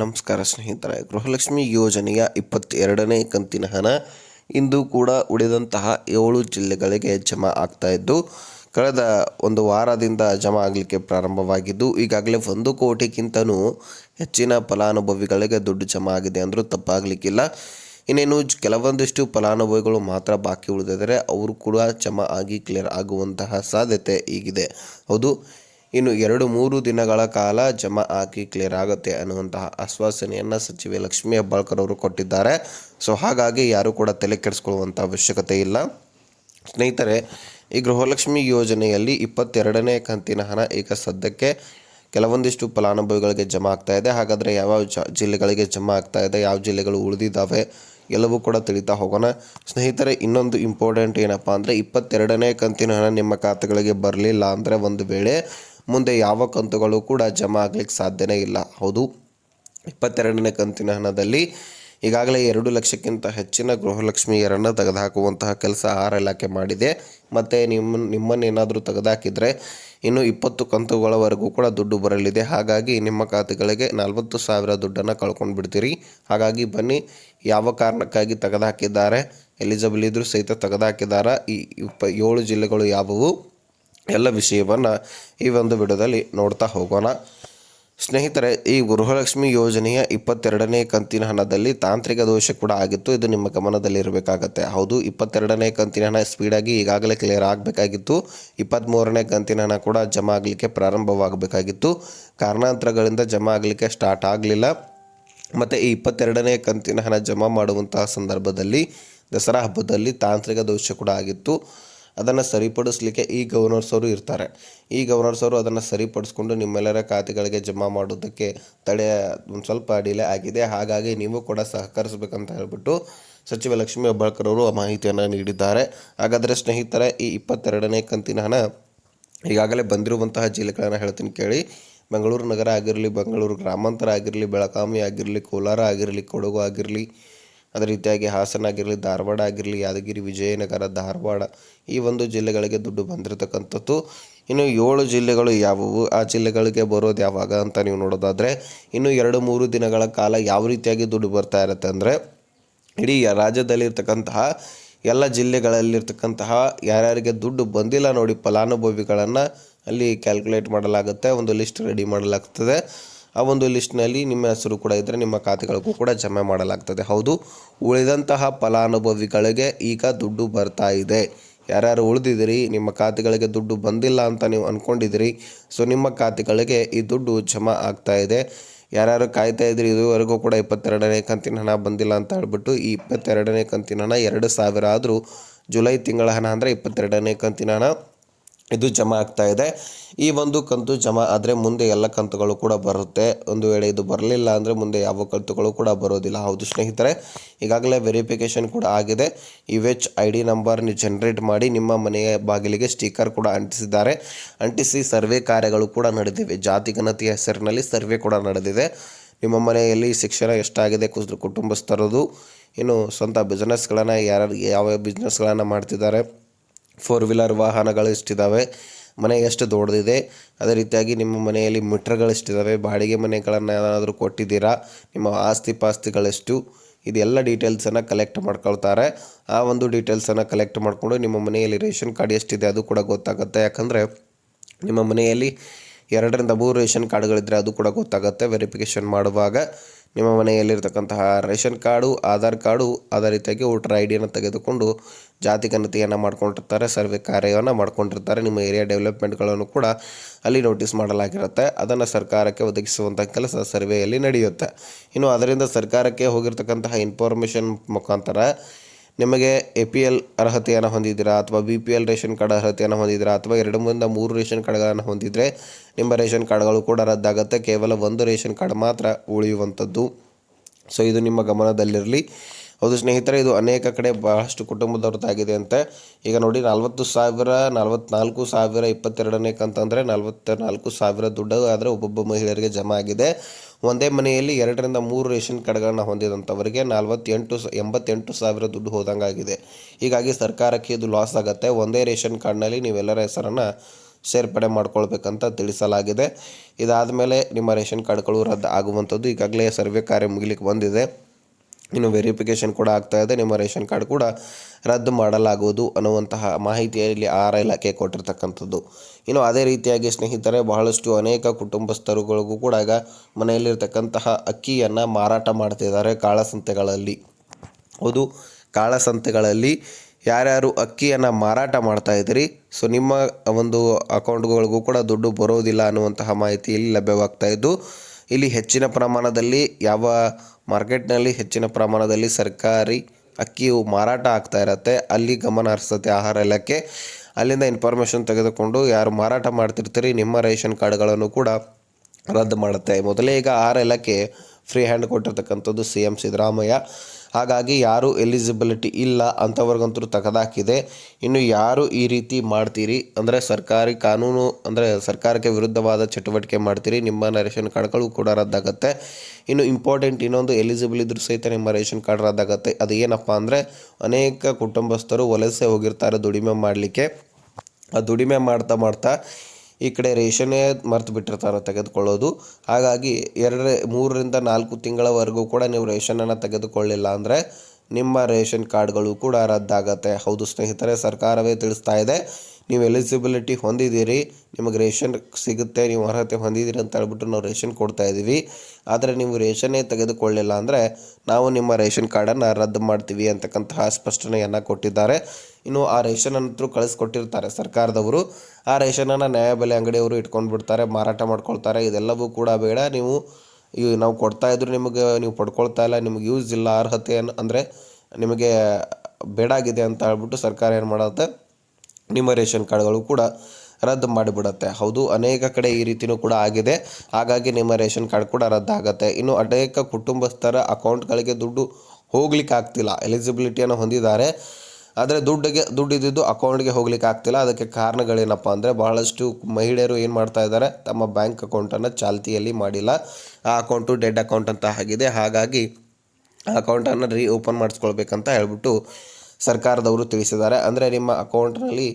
ನಮಸ್ಕಾರ ಸ್ನೇಹಿತರೆ, ಗೃಹಲಕ್ಷ್ಮಿ ಯೋಜನೆಯ ಇಪ್ಪತ್ತೆರಡನೇ ಕಂತಿನ ಹಣ ಇಂದು ಕೂಡ ಉಳಿದಂತಹ ಏಳು ಜಿಲ್ಲೆಗಳಿಗೆ ಜಮಾ ಆಗ್ತಾ ಇದ್ದು, ಕಳೆದ ಒಂದು ವಾರದಿಂದ ಜಮಾ ಆಗಲಿಕ್ಕೆ ಪ್ರಾರಂಭವಾಗಿದ್ದು, ಈಗಾಗಲೇ ಒಂದು ಕೋಟಿಗಿಂತನೂ ಹೆಚ್ಚಿನ ಫಲಾನುಭವಿಗಳಿಗೆ ದುಡ್ಡು ಜಮಾ ಆಗಿದೆ ಅಂದರೂ ತಪ್ಪಾಗಲಿಕ್ಕಿಲ್ಲ. ಇನ್ನೇನು ಕೆಲವೊಂದಿಷ್ಟು ಫಲಾನುಭವಿಗಳು ಮಾತ್ರ ಬಾಕಿ ಉಳಿದಿದ್ದಾರೆ, ಅವರು ಕೂಡ ಜಮಾ ಆಗಿ ಕ್ಲಿಯರ್ ಆಗುವಂತಹ ಸಾಧ್ಯತೆ ಈಗಿದೆ. ಹೌದು ಇನ್ನು ಎರಡು ಮೂರು ದಿನಗಳ ಕಾಲ ಜಮಾ ಹಾಕಿ ಕ್ಲಿಯರ್ ಆಗುತ್ತೆ ಅನ್ನುವಂತಹ ಆಶ್ವಾಸನೆಯನ್ನು ಸಚಿವೆ ಲಕ್ಷ್ಮೀ ಹೆಬ್ಬಾಳ್ಕರ್ ಅವರು ಕೊಟ್ಟಿದ್ದಾರೆ. ಸೊ ಹಾಗಾಗಿ ಯಾರೂ ಕೂಡ ತಲೆ ಕೆಡಿಸ್ಕೊಳ್ಳುವಂಥ ಅವಶ್ಯಕತೆ ಇಲ್ಲ. ಸ್ನೇಹಿತರೆ, ಈ ಗೃಹಲಕ್ಷ್ಮಿ ಯೋಜನೆಯಲ್ಲಿ ಇಪ್ಪತ್ತೆರಡನೇ ಕಂತಿನ ಹಣ ಈಗ ಸದ್ಯಕ್ಕೆ ಕೆಲವೊಂದಿಷ್ಟು ಫಲಾನುಭವಿಗಳಿಗೆ ಜಮಾ ಆಗ್ತಾ ಇದೆ. ಹಾಗಾದರೆ ಜ ಜಿಲ್ಲೆಗಳಿಗೆ ಜಮಾ ಆಗ್ತಾ ಇದೆ? ಯಾವ ಜಿಲ್ಲೆಗಳು ಉಳಿದಿದ್ದಾವೆ? ಎಲ್ಲವೂ ಕೂಡ ತಿಳಿತಾ ಹೋಗೋಣ. ಸ್ನೇಹಿತರೆ, ಇನ್ನೊಂದು ಇಂಪಾರ್ಟೆಂಟ್ ಏನಪ್ಪ ಅಂದರೆ ಇಪ್ಪತ್ತೆರಡನೇ ಕಂತಿನ ಹಣ ನಿಮ್ಮ ಖಾತೆಗಳಿಗೆ ಬರಲಿಲ್ಲ ಅಂದರೆ ಒಂದು ವೇಳೆ ಮುಂದೆ ಯಾವ ಕಂತುಗಳು ಕೂಡ ಜಮಾ ಆಗ್ಲಿಕ್ಕೆ ಸಾಧ್ಯನೇ ಇಲ್ಲ. ಹೌದು. ಇಪ್ಪತ್ತೆರಡನೇ ಕಂತಿನ ಹಣದಲ್ಲಿ ಈಗಾಗಲೇ ಎರಡು ಲಕ್ಷಕ್ಕಿಂತ ಹೆಚ್ಚಿನ ಗೃಹಲಕ್ಷ್ಮಿಯರನ್ನು ತೆಗೆದುಹಾಕುವಂತಹ ಕೆಲಸ ಆಹಾರ ಇಲಾಖೆ ಮಾಡಿದೆ. ಮತ್ತು ನಿಮ್ಮ ನಿಮ್ಮನ್ನೇನಾದರೂ ತೆಗೆದುಹಾಕಿದರೆ ಇನ್ನು ಇಪ್ಪತ್ತು ಕಂತುಗಳವರೆಗೂ ಕೂಡ ದುಡ್ಡು ಬರಲಿದೆ. ಹಾಗಾಗಿ ನಿಮ್ಮ ಖಾತೆಗಳಿಗೆ ನಲವತ್ತು ಸಾವಿರ ದುಡ್ಡನ್ನು ಕಳ್ಕೊಂಡು ಬಿಡ್ತೀರಿ. ಹಾಗಾಗಿ ಬನ್ನಿ, ಯಾವ ಕಾರಣಕ್ಕಾಗಿ ತೆಗೆದುಹಾಕಿದ್ದಾರೆ, ಎಲಿಜಿಬಲ್ ಇದ್ದರೂ ಸಹಿತ ತೆಗೆದುಹಾಕಿದ್ದಾರೆ, ಈ ಇಪ್ಪ, ಏಳು ಜಿಲ್ಲೆಗಳು ಯಾವುವು? ಎಲ್ಲ ವಿಷಯವನ್ನು ಈ ಒಂದು ವಿಡಿಯೋದಲ್ಲಿ ನೋಡ್ತಾ ಹೋಗೋಣ. ಸ್ನೇಹಿತರೆ, ಈ ಗೃಹಲಕ್ಷ್ಮಿ ಯೋಜನೆಯ ಇಪ್ಪತ್ತೆರಡನೇ ಕಂತಿನ ಹಣದಲ್ಲಿ ತಾಂತ್ರಿಕ ದೋಷ ಕೂಡ ಆಗಿತ್ತು. ಇದು ನಿಮ್ಮ ಗಮನದಲ್ಲಿರಬೇಕಾಗತ್ತೆ ಹೌದು, ಇಪ್ಪತ್ತೆರಡನೇ ಕಂತಿನ ಹಣ ಸ್ಪೀಡಾಗಿ ಈಗಾಗಲೇ ಕ್ಲಿಯರ್ ಆಗಬೇಕಾಗಿತ್ತು. ಇಪ್ಪತ್ತ್ಮೂರನೇ ಕಂತಿನ ಹಣ ಕೂಡ ಜಮಾ ಆಗಲಿಕ್ಕೆ ಪ್ರಾರಂಭವಾಗಬೇಕಾಗಿತ್ತು. ಕಾರಣಾಂತರಗಳಿಂದ ಜಮಾ ಆಗಲಿಕ್ಕೆ ಸ್ಟಾರ್ಟ್ ಆಗಲಿಲ್ಲ. ಮತ್ತು ಈ ಇಪ್ಪತ್ತೆರಡನೇ ಕಂತಿನ ಹಣ ಜಮಾ ಮಾಡುವಂತಹ ಸಂದರ್ಭದಲ್ಲಿ, ದಸರಾ ಹಬ್ಬದಲ್ಲಿ ತಾಂತ್ರಿಕ ದೋಷ ಕೂಡ ಆಗಿತ್ತು. ಅದನ್ನು ಸರಿಪಡಿಸ್ಲಿಕ್ಕೆ ಈ ಗವರ್ನರ್ಸ್ ಅವರು ಇರ್ತಾರೆ. ಈ ಗವರ್ನರ್ಸ್ ಅವರು ಅದನ್ನು ಸರಿಪಡಿಸ್ಕೊಂಡು ನಿಮ್ಮೆಲ್ಲರ ಖಾತೆಗಳಿಗೆ ಜಮಾ ಮಾಡೋದಕ್ಕೆ ತಡೆ, ಒಂದು ಸ್ವಲ್ಪ ಡಿಲೇ ಆಗಿದೆ. ಹಾಗಾಗಿ ನೀವು ಕೂಡ ಸಹಕರಿಸಬೇಕಂತ ಹೇಳಿಬಿಟ್ಟು ಸಚಿವ ಲಕ್ಷ್ಮೀ ಹೆಬ್ಬಾಳ್ಕರ್ ಅವರು ಮಾಹಿತಿಯನ್ನು ನೀಡಿದ್ದಾರೆ. ಹಾಗಾದರೆ ಸ್ನೇಹಿತರೆ, ಈ ಇಪ್ಪತ್ತೆರಡನೇ ಕಂತಿನ ಹಣ ಈಗಾಗಲೇ ಬಂದಿರುವಂತಹ ಜಿಲ್ಲೆಗಳನ್ನು ಹೇಳ್ತೀನಿ ಕೇಳಿ. ಬೆಂಗಳೂರು ನಗರ ಆಗಿರಲಿ, ಬೆಂಗಳೂರು ಗ್ರಾಮಾಂತರ ಆಗಿರಲಿ, ಬೆಳಗಾವಿ ಆಗಿರಲಿ, ಕೋಲಾರ ಆಗಿರಲಿ, ಕೊಡಗು ಆಗಿರಲಿ ಅದೇ ರೀತಿಯಾಗಿ ಹಾಸನ ಆಗಿರಲಿ, ಧಾರವಾಡ ಆಗಿರಲಿ, ಯಾದಗಿರಿ, ವಿಜಯನಗರ, ಧಾರವಾಡ ಈ ಒಂದು ಜಿಲ್ಲೆಗಳಿಗೆ ದುಡ್ಡು ಬಂದಿರತಕ್ಕಂಥದ್ದು. ಇನ್ನು ಏಳು ಜಿಲ್ಲೆಗಳು ಯಾವುವು? ಆ ಜಿಲ್ಲೆಗಳಿಗೆ ಬರೋದು ಯಾವಾಗ ಅಂತ ನೀವು ನೋಡೋದಾದರೆ, ಇನ್ನು ಎರಡು ಮೂರು ದಿನಗಳ ಕಾಲ ಯಾವ ರೀತಿಯಾಗಿ ದುಡ್ಡು ಬರ್ತಾ ಇರುತ್ತೆ ಅಂದರೆ, ಇಡೀ ರಾಜ್ಯದಲ್ಲಿರ್ತಕ್ಕಂತಹ ಎಲ್ಲ ಜಿಲ್ಲೆಗಳಲ್ಲಿರ್ತಕ್ಕಂತಹ ಯಾರ್ಯಾರಿಗೆ ದುಡ್ಡು ಬಂದಿಲ್ಲ ನೋಡಿ ಫಲಾನುಭವಿಗಳನ್ನು ಅಲ್ಲಿ ಕ್ಯಾಲ್ಕುಲೇಟ್ ಮಾಡಲಾಗುತ್ತೆ, ಒಂದು ಲಿಸ್ಟ್ ರೆಡಿ ಮಾಡಲಾಗ್ತದೆ. ಆ ಒಂದು ಲಿಸ್ಟ್ನಲ್ಲಿ ನಿಮ್ಮ ಹೆಸರು ಕೂಡ ಇದ್ದರೆ ನಿಮ್ಮ ಖಾತೆಗಳಿಗೂ ಕೂಡ ಜಮೆ ಮಾಡಲಾಗ್ತದೆ. ಹೌದು, ಉಳಿದಂತಹ ಫಲಾನುಭವಿಗಳಿಗೆ ಈಗ ದುಡ್ಡು ಬರ್ತಾ ಇದೆ. ಯಾರ್ಯಾರು ಉಳಿದಿದ್ದೀರಿ, ನಿಮ್ಮ ಖಾತೆಗಳಿಗೆ ದುಡ್ಡು ಬಂದಿಲ್ಲ ಅಂತ ನೀವು ಅಂದ್ಕೊಂಡಿದ್ದೀರಿ ಸೊ ನಿಮ್ಮ ಖಾತೆಗಳಿಗೆ ಈ ದುಡ್ಡು ಜಮಾ ಆಗ್ತಾ ಇದೆ. ಯಾರ್ಯಾರು ಕಾಯ್ತಾ ಇದ್ರಿ ಇದುವರೆಗೂ ಕೂಡ ಇಪ್ಪತ್ತೆರಡನೇ ಕಂತಿನ ಹಣ ಬಂದಿಲ್ಲ ಅಂತ ಹೇಳ್ಬಿಟ್ಟು ಈ ಇಪ್ಪತ್ತೆರಡನೇ ಕಂತಿನ ಹಣ ಎರಡು ಸಾವಿರ ಆದರೂ ಜುಲೈ ತಿಂಗಳ ಹಣ ಅಂದರೆ ಇಪ್ಪತ್ತೆರಡನೇ ಕಂತಿನ ಹಣ ಇದು ಜಮಾ ಆಗ್ತಾ ಇದೆ. ಈ ಒಂದು ಕಂತು ಜಮಾ ಆದರೆ ಮುಂದೆ ಎಲ್ಲ ಕಂತುಗಳು ಕೂಡ ಬರುತ್ತೆ. ಒಂದು ವೇಳೆ ಇದು ಬರಲಿಲ್ಲ ಅಂದರೆ ಮುಂದೆ ಯಾವ ಕಂತುಗಳು ಕೂಡ ಬರೋದಿಲ್ಲ. ಹೌದು ಸ್ನೇಹಿತರೆ, ಈಗಾಗಲೇ ವೆರಿಫಿಕೇಷನ್ ಕೂಡ ಆಗಿದೆ. ಈ ವೆಚ್ ಐ ಡಿ ನಂಬರ್ನ ಜನ್ರೇಟ್ ಮಾಡಿ ನಿಮ್ಮ ಮನೆಯ ಬಾಗಿಲಿಗೆ ಸ್ಟಿಕರ್ ಕೂಡ ಅಂಟಿಸಿದ್ದಾರೆ. ಅಂಟಿಸಿ ಸರ್ವೆ ಕಾರ್ಯಗಳು ಕೂಡ ನಡೆದಿವೆ. ಜಾತಿ ಗಣತಿಯ ಹೆಸರಿನಲ್ಲಿ ಸರ್ವೆ ಕೂಡ ನಡೆದಿದೆ. ನಿಮ್ಮ ಮನೆಯಲ್ಲಿ ಶಿಕ್ಷಣ ಎಷ್ಟಾಗಿದೆ? ಕುಟುಂಬಸ್ಥರದು. ಇನ್ನು ಸ್ವಂತ ಬಿಸ್ನೆಸ್ಗಳನ್ನು ಯಾರು ಯಾವ ಬಿಸ್ನೆಸ್ಗಳನ್ನು ಮಾಡ್ತಿದ್ದಾರೆ? ಫೋರ್ ವೀಲರ್ ವಾಹನಗಳು ಎಷ್ಟಿದ್ದಾವೆ ಮನೆ ಎಷ್ಟು ದೊಡ್ಡದಿದೆ, ಅದೇ ರೀತಿಯಾಗಿ ನಿಮ್ಮ ಮನೆಯಲ್ಲಿ ಮೀಟ್ರ್ಗಳು ಎಷ್ಟಿದ್ದಾವೆ ಬಾಡಿಗೆ ಮನೆಗಳನ್ನು ಏನಾದರೂ ಕೊಟ್ಟಿದ್ದೀರಾ, ನಿಮ್ಮ ಆಸ್ತಿ ಪಾಸ್ತಿಗಳೆಷ್ಟು, ಇದೆಲ್ಲ ಡೀಟೇಲ್ಸನ್ನು ಕಲೆಕ್ಟ್ ಮಾಡ್ಕೊಳ್ತಾರೆ. ಆ ಒಂದು ಡೀಟೇಲ್ಸನ್ನು ಕಲೆಕ್ಟ್ ಮಾಡಿಕೊಂಡು ನಿಮ್ಮ ಮನೆಯಲ್ಲಿ ರೇಷನ್ ಕಾರ್ಡ್ ಎಷ್ಟಿದೆ ಅದು ಕೂಡ ಗೊತ್ತಾಗುತ್ತೆ. ಯಾಕಂದರೆ ನಿಮ್ಮ ಮನೆಯಲ್ಲಿ ಎರಡರಿಂದ ಮೂರು ರೇಷನ್ ಕಾರ್ಡ್ಗಳಿದ್ದರೆ ಅದು ಕೂಡ ಗೊತ್ತಾಗುತ್ತೆ ವೆರಿಫಿಕೇಷನ್ ಮಾಡುವಾಗ. ನಿಮ್ಮ ಮನೆಯಲ್ಲಿರ್ತಕ್ಕಂತಹ ರೇಷನ್ ಕಾರ್ಡು, ಆಧಾರ್ ಕಾರ್ಡು, ಅದೇ ರೀತಿಯಾಗಿ ವೋಟರ್ ಐ ಡಿಯನ್ನು ತೆಗೆದುಕೊಂಡು ಜಾತಿ ಘನತೆಯನ್ನು ಮಾಡ್ಕೊಂಡಿರ್ತಾರೆ, ಸರ್ವೆ ಕಾರ್ಯವನ್ನು ಮಾಡ್ಕೊಂಡಿರ್ತಾರೆ. ನಿಮ್ಮ ಏರಿಯಾ ಡೆವಲಪ್ಮೆಂಟ್ಗಳನ್ನು ಕೂಡ ಅಲ್ಲಿ ನೋಟಿಸ್ ಮಾಡಲಾಗಿರುತ್ತೆ. ಅದನ್ನು ಸರ್ಕಾರಕ್ಕೆ ಒದಗಿಸುವಂಥ ಕೆಲಸ ಸರ್ವೆಯಲ್ಲಿ ನಡೆಯುತ್ತೆ. ಇನ್ನು ಅದರಿಂದ ಸರ್ಕಾರಕ್ಕೆ ಹೋಗಿರ್ತಕ್ಕಂತಹ ಇನ್ಫಾರ್ಮೇಷನ್ ಮುಖಾಂತರ ನಿಮಗೆ ಎ ಪಿ ಎಲ್ ಅರ್ಹತೆಯನ್ನು ಹೊಂದಿದ್ದೀರಾ? ಅಥವಾ B P L ration card ಅರ್ಹತೆಯನ್ನು ಹೊಂದಿದ್ದೀರಾ? ಅಥವಾ ಎರಡು ಮೂರಿಂದ ಮೂರು ರೇಷನ್ ಕಾರ್ಡ್ಗಳನ್ನು ಹೊಂದಿದರೆ ನಿಮ್ಮ ರೇಷನ್ ಕಾರ್ಡ್ಗಳು ಕೂಡ ರದ್ದಾಗುತ್ತೆ. ಕೇವಲ ಒಂದು ರೇಷನ್ ಕಾರ್ಡ್ ಮಾತ್ರ ಉಳಿಯುವಂಥದ್ದು. ಸೊ ಇದು ನಿಮ್ಮ ಗಮನದಲ್ಲಿರಲಿ. ಹೌದು ಸ್ನೇಹಿತರೆ, ಇದು ಅನೇಕ ಕಡೆ ಬಹಳಷ್ಟು ಕುಟುಂಬದವ್ರದ್ದಾಗಿದೆ ಅಂತೆ. ಈಗ ನೋಡಿ, ನಲ್ವತ್ತು ಸಾವಿರ, ನಲ್ವತ್ನಾಲ್ಕು ಸಾವಿರ ಇಪ್ಪತ್ತೆರಡನೇ ಕಂತಂದರೆ ನಲ್ವತ್ತ ನಾಲ್ಕು ಸಾವಿರ ದುಡ್ಡು ಆದರೆ ಒಬ್ಬೊಬ್ಬ ಮಹಿಳೆಯರಿಗೆ ಜಮಾ ಆಗಿದೆ. ಒಂದೇ ಮನೆಯಲ್ಲಿ ಎರಡರಿಂದ ಮೂರು ರೇಷನ್ ಕಾರ್ಡ್ಗಳನ್ನ ಹೊಂದಿದಂಥವರಿಗೆ ನಲ್ವತ್ತೆಂಟು ಎಂಬತ್ತೆಂಟು ಸಾವಿರ ದುಡ್ಡು ಹೋದಂಗಾಗಿದೆ ಹೀಗಾಗಿ ಸರ್ಕಾರಕ್ಕೆ ಇದು ಲಾಸ್ ಆಗುತ್ತೆ. ಒಂದೇ ರೇಷನ್ ಕಾರ್ಡ್ನಲ್ಲಿ ನೀವೆಲ್ಲರ ಹೆಸರನ್ನು ಸೇರ್ಪಡೆ ಮಾಡ್ಕೊಳ್ಬೇಕಂತ ತಿಳಿಸಲಾಗಿದೆ. ಇದಾದ ಮೇಲೆ ನಿಮ್ಮ ರೇಷನ್ ಕಾರ್ಡ್ಗಳು ರದ್ದು ಆಗುವಂಥದ್ದು ಈಗಾಗಲೇ ಸರ್ವೆ ಕಾರ್ಯ ಮುಗಿಲಿಕ್ಕೆ ಬಂದಿದೆ. ಇನ್ನು ವೆರಿಫಿಕೇಷನ್ ಕೂಡ ಆಗ್ತಾ ಇದೆ. ನಿಮ್ಮ ರೇಷನ್ ಕಾರ್ಡ್ ಕೂಡ ರದ್ದು ಮಾಡಲಾಗುವುದು ಅನ್ನುವಂತಹ ಮಾಹಿತಿಯಲ್ಲಿ ಆಹಾರ ಇಲಾಖೆ ಕೊಟ್ಟಿರ್ತಕ್ಕಂಥದ್ದು. ಇನ್ನು ಅದೇ ರೀತಿಯಾಗಿ ಸ್ನೇಹಿತರೆ, ಬಹಳಷ್ಟು ಅನೇಕ ಕುಟುಂಬಸ್ಥರುಗಳಿಗೂ ಕೂಡ ಈಗ ಮನೆಯಲ್ಲಿರ್ತಕ್ಕಂತಹ ಅಕ್ಕಿಯನ್ನು ಮಾರಾಟ ಮಾಡ್ತಿದ್ದಾರೆ ಕಾಳಸಂತೆಗಳಲ್ಲಿ. ಹೌದು, ಕಾಳಸಂತೆಗಳಲ್ಲಿ ಯಾರ್ಯಾರು ಅಕ್ಕಿಯನ್ನು ಮಾರಾಟ ಮಾಡ್ತಾ ಇದ್ದೀರಿ, ಸೊ ನಿಮ್ಮ ಒಂದು ಅಕೌಂಟ್ಗಳಿಗೂ ಕೂಡ ದುಡ್ಡು ಬರೋದಿಲ್ಲ ಅನ್ನುವಂತಹ ಮಾಹಿತಿ ಇಲ್ಲಿ ಲಭ್ಯವಾಗ್ತಾ ಇದ್ದು ಇಲ್ಲಿ ಹೆಚ್ಚಿನ ಪ್ರಮಾಣದಲ್ಲಿ, ಯಾವ ಮಾರ್ಕೆಟ್ನಲ್ಲಿ ಹೆಚ್ಚಿನ ಪ್ರಮಾಣದಲ್ಲಿ ಸರ್ಕಾರಿ ಅಕ್ಕಿಯು ಮಾರಾಟ ಆಗ್ತಾ ಇರತ್ತೆ, ಅಲ್ಲಿ ಗಮನ ಹರಿಸುತ್ತೆ ಆಹಾರ ಇಲಾಖೆ. ಅಲ್ಲಿಂದ ಇನ್ಫಾರ್ಮೇಷನ್ ತೆಗೆದುಕೊಂಡು ಯಾರು ಮಾರಾಟ ಮಾಡ್ತಿರ್ತೀರಿ, ನಿಮ್ಮ ರೇಷನ್ ಕಾರ್ಡ್ಗಳನ್ನು ಕೂಡ ರದ್ದು ಮಾಡುತ್ತೆ. ಮೊದಲೇ ಈಗ ಆಹಾರ ಇಲಾಖೆ ಫ್ರೀ ಹ್ಯಾಂಡ್ ಕೊಟ್ಟಿರ್ತಕ್ಕಂಥದ್ದು ಸಿ ಎಂ ಸಿದ್ದರಾಮಯ್ಯ. ಹಾಗಾಗಿ ಯಾರು ಎಲಿಜಿಬಿಲಿಟಿ ಇಲ್ಲ ಅಂಥವ್ರಿಗಂತೂ ತೆಗೆದಾಕಿದೆ. ಇನ್ನು ಯಾರು ಈ ರೀತಿ ಮಾಡ್ತೀರಿ? ಅಂದರೆ ಸರ್ಕಾರಿ ಕಾನೂನು, ಅಂದರೆ ಸರ್ಕಾರಕ್ಕೆ ವಿರುದ್ಧವಾದ ಚಟುವಟಿಕೆ ಮಾಡ್ತೀರಿ? ನಿಮ್ಮ ರೇಷನ್ ಕಾರ್ಡ್ಗಳು ಕೂಡ ರದ್ದಾಗುತ್ತೆ. ಇನ್ನು ಇಂಪಾರ್ಟೆಂಟ್ ಇನ್ನೊಂದು ಎಲಿಜಿಬಲ್ ಇದ್ರೂ ಸಹಿತ ನಿಮ್ಮ ರೇಷನ್ ಕಾರ್ಡ್ ರದ್ದಾಗುತ್ತೆ. ಅದು ಏನಪ್ಪ ಅಂದರೆ ಅನೇಕ ಕುಟುಂಬಸ್ಥರು ವಲಸೆ ಹೋಗಿರ್ತಾರೆ ದುಡಿಮೆ ಮಾಡಲಿಕ್ಕೆ. ಆ ದುಡಿಮೆ ಮಾಡ್ತಾ ಮಾಡ್ತಾ ಈ ಕಡೆ ರೇಷನ್ನೇ ಮರ್ತು ಬಿಟ್ಟಿರ್ತಾರೆ ತೆಗೆದುಕೊಳ್ಳೋದು. ಹಾಗಾಗಿ ಎರಡು ಮೂರರಿಂದ ನಾಲ್ಕು ತಿಂಗಳವರೆಗೂ ಕೂಡ ನೀವು ರೇಷನನ್ನು ತೆಗೆದುಕೊಳ್ಳಿಲ್ಲ ಅಂದರೆ ನಿಮ್ಮ ರೇಷನ್ ಕಾರ್ಡ್ಗಳು ಕೂಡ ರದ್ದಾಗತ್ತೆ. ಹೌದು ಸ್ನೇಹಿತರೆ, ಸರ್ಕಾರವೇ ತಿಳಿಸ್ತಾ ಇದೆ. ನೀವು ಎಲಿಜಿಬಿಲಿಟಿ ಹೊಂದಿದ್ದೀರಿ. ನಿಮಗೆ ರೇಷನ್ ಸಿಗುತ್ತೆ, ನೀವು ಅರ್ಹತೆ ಹೊಂದಿದ್ದೀರಿ ಅಂತ ಹೇಳ್ಬಿಟ್ಟು ನಾವು ರೇಷನ್ ಕೊಡ್ತಾ ಇದ್ದೀವಿ. ಆದರೆ ನೀವು ರೇಷನ್ನೇ ತೆಗೆದುಕೊಳ್ಳಿಲ್ಲ ಅಂದರೆ ನಾವು ನಿಮ್ಮ ರೇಷನ್ ಕಾರ್ಡನ್ನು ರದ್ದು ಮಾಡ್ತೀವಿ ಅಂತಕ್ಕಂತಹ ಸ್ಪಷ್ಟನೆಯನ್ನು ಕೊಟ್ಟಿದ್ದಾರೆ. ಇನ್ನು ಆ ರೇಷನ್ ಅಂತೂ ಕಳಿಸ್ಕೊಟ್ಟಿರ್ತಾರೆ ಸರ್ಕಾರದವರು. ಆ ರೇಷನನ್ನು ನ್ಯಾಯಬೆಲೆ ಅಂಗಡಿಯವರು ಇಟ್ಕೊಂಡು ಬಿಡ್ತಾರೆ ಮಾರಾಟ ಮಾಡ್ಕೊಳ್ತಾರೆ. ಇದೆಲ್ಲವೂ ಕೂಡ ಬೇಡ. ನೀವು ಇವು ನಾವು ಕೊಡ್ತಾ ಇದ್ರು ನಿಮಗೆ ನೀವು ಪಡ್ಕೊಳ್ತಾ ಇಲ್ಲ, ನಿಮಗೆ ಯೂಸ್ ಇಲ್ಲ, ಅರ್ಹತೆ ಏನು ಅಂದರೆ ನಿಮಗೆ ಬೇಡಾಗಿದೆ ಅಂತ ಹೇಳ್ಬಿಟ್ಟು ಸರ್ಕಾರ ಏನು ಮಾಡುತ್ತೆ, ನಿಮ್ಮ ರೇಷನ್ ಕಾರ್ಡ್ಗಳು ಕೂಡ ರದ್ದು ಮಾಡಿಬಿಡುತ್ತೆ. ಹೌದು, ಅನೇಕ ಕಡೆ ಈ ರೀತಿಯೂ ಕೂಡ ಆಗಿದೆ. ಹಾಗಾಗಿ ನಿಮ್ಮ ರೇಷನ್ ಕಾರ್ಡ್ ಕೂಡ ರದ್ದಾಗತ್ತೆ. ಇನ್ನು ಅನೇಕ ಕುಟುಂಬಸ್ಥರ ಅಕೌಂಟ್ಗಳಿಗೆ ದುಡ್ಡು ಹೋಗ್ಲಿಕ್ಕೆ ಆಗ್ತಿಲ್ಲ. ಎಲಿಜಿಬಿಲಿಟಿಯನ್ನು ಹೊಂದಿದ್ದಾರೆ. ಆದರೆ ದುಡ್ಡಿಗೆ ದುಡ್ಡು ಇದ್ದಿದ್ದು ಅಕೌಂಟ್ಗೆ ಹೋಗ್ಲಿಕ್ಕೆ ಆಗ್ತಿಲ್ಲ. ಅದಕ್ಕೆ ಕಾರಣಗಳೇನಪ್ಪ ಅಂದರೆ ಬಹಳಷ್ಟು ಮಹಿಳೆಯರು ಏನು ಮಾಡ್ತಾ ಇದ್ದಾರೆ, ತಮ್ಮ ಬ್ಯಾಂಕ್ ಅಕೌಂಟನ್ನು ಚಾಲ್ತಿಯಲ್ಲಿ ಮಾಡಿಲ್ಲ. ಆ ಅಕೌಂಟು ಡೆಡ್ ಅಕೌಂಟ್ ಅಂತ ಆಗಿದೆ. ಹಾಗಾಗಿ ಆ ಅಕೌಂಟನ್ನು ರೀ ಓಪನ್ ಮಾಡಿಸ್ಕೊಳ್ಬೇಕಂತ ಹೇಳ್ಬಿಟ್ಟು ಸರ್ಕಾರದವರು ತಿಳಿಸಿದ್ದಾರೆ. ಅಂದರೆ ನಿಮ್ಮ ಅಕೌಂಟ್ನಲ್ಲಿ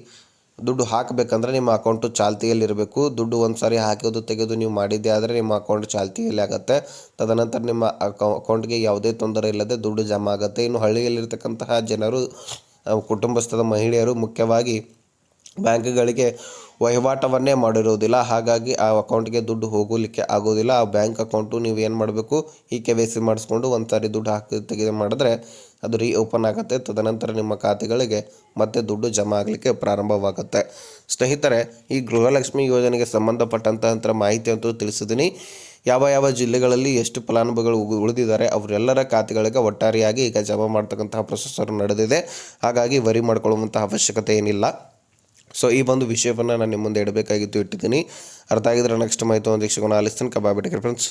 ದುಡ್ಡು ಹಾಕಬೇಕಂದ್ರೆ ನಿಮ್ಮ ಅಕೌಂಟು ಚಾಲ್ತಿಯಲ್ಲಿರಬೇಕು ದುಡ್ಡು ಒಂದು ಸಾರಿ ಹಾಕೋದು ತೆಗೆದು ನೀವು ಮಾಡಿದ್ದೆ ಆದರೆ ನಿಮ್ಮ ಅಕೌಂಟ್ ಚಾಲ್ತಿಯಲ್ಲಿ ಆಗುತ್ತೆ. ತದನಂತರ ನಿಮ್ಮ ಅಕೌ ಅಕೌಂಟ್ಗೆ ಯಾವುದೇ ತೊಂದರೆ ಇಲ್ಲದೆ ದುಡ್ಡು ಜಮಾ ಆಗುತ್ತೆ. ಇನ್ನು ಹಳ್ಳಿಯಲ್ಲಿರ್ತಕ್ಕಂತಹ ಜನರು ಕುಟುಂಬಸ್ಥದ ಮಹಿಳೆಯರು ಮುಖ್ಯವಾಗಿ ಬ್ಯಾಂಕ್ಗಳಿಗೆ ವಹಿವಾಟವನ್ನೇ ಮಾಡಿರೋದಿಲ್ಲ ಹಾಗಾಗಿ ಆ ಅಕೌಂಟ್ಗೆ ದುಡ್ಡು ಹೋಗಲಿಕ್ಕೆ ಆಗೋದಿಲ್ಲ ಆ ಬ್ಯಾಂಕ್ ಅಕೌಂಟು ನೀವು ಏನು ಮಾಡಬೇಕು? ಈ ಕೆ ವೈ ಸಿ ಮಾಡಿಸ್ಕೊಂಡು ಒಂದು ಸಾರಿ ದುಡ್ಡು ಹಾಕಿ ತೆಗೆದು ಮಾಡಿದ್ರೆ ಅದು ರೀ ಓಪನ್ ಆಗುತ್ತೆ. ತದನಂತರ ನಿಮ್ಮ ಖಾತೆಗಳಿಗೆ ಮತ್ತೆ ದುಡ್ಡು ಜಮಾ ಆಗಲಿಕ್ಕೆ ಪ್ರಾರಂಭವಾಗುತ್ತೆ. ಸ್ನೇಹಿತರೆ, ಈ ಗೃಹಲಕ್ಷ್ಮಿ ಯೋಜನೆಗೆ ಸಂಬಂಧಪಟ್ಟಂತಹ ಮಾಹಿತಿ ಅಂತೂ ತಿಳಿಸಿದ್ದೀನಿ. ಯಾವ ಯಾವ ಜಿಲ್ಲೆಗಳಲ್ಲಿ ಎಷ್ಟು ಫಲಾನುಭವಿಗಳು ಉಳಿದಿದ್ದಾರೆ ಅವರೆಲ್ಲರ ಖಾತೆಗಳಿಗೆ ಒಟ್ಟಾರೆಯಾಗಿ ಈಗ ಜಮಾ ಮಾಡ್ತಕ್ಕಂತಹ ಪ್ರೊಸೆಸರ್ ನಡೆದಿದೆ. ಹಾಗಾಗಿ ವರಿ ಮಾಡ್ಕೊಳ್ಳುವಂತಹ ಅವಶ್ಯಕತೆ ಏನಿಲ್ಲ. ಸೊ ಈ ಒಂದು ವಿಷಯವನ್ನು ನಾನು ನಿಮ್ಮ ಮುಂದೆ ಇಡಬೇಕಾಗಿತ್ತು ಇಟ್ಟಿದ್ದೀನಿ. ಅರ್ಥ ಆಗಿದ್ರೆ ನೆಕ್ಸ್ಟ್ ಮಾಹಿತಿ ಒಂದು ಸಿಗೋಣ ಆಲಿಸ್ತೀನಿ. ಕಬಾಬಿಟ್ಟಿಗೆ ಬಿಟ್ಟಿಗೆ ಫ್ರೆಂಡ್ಸ್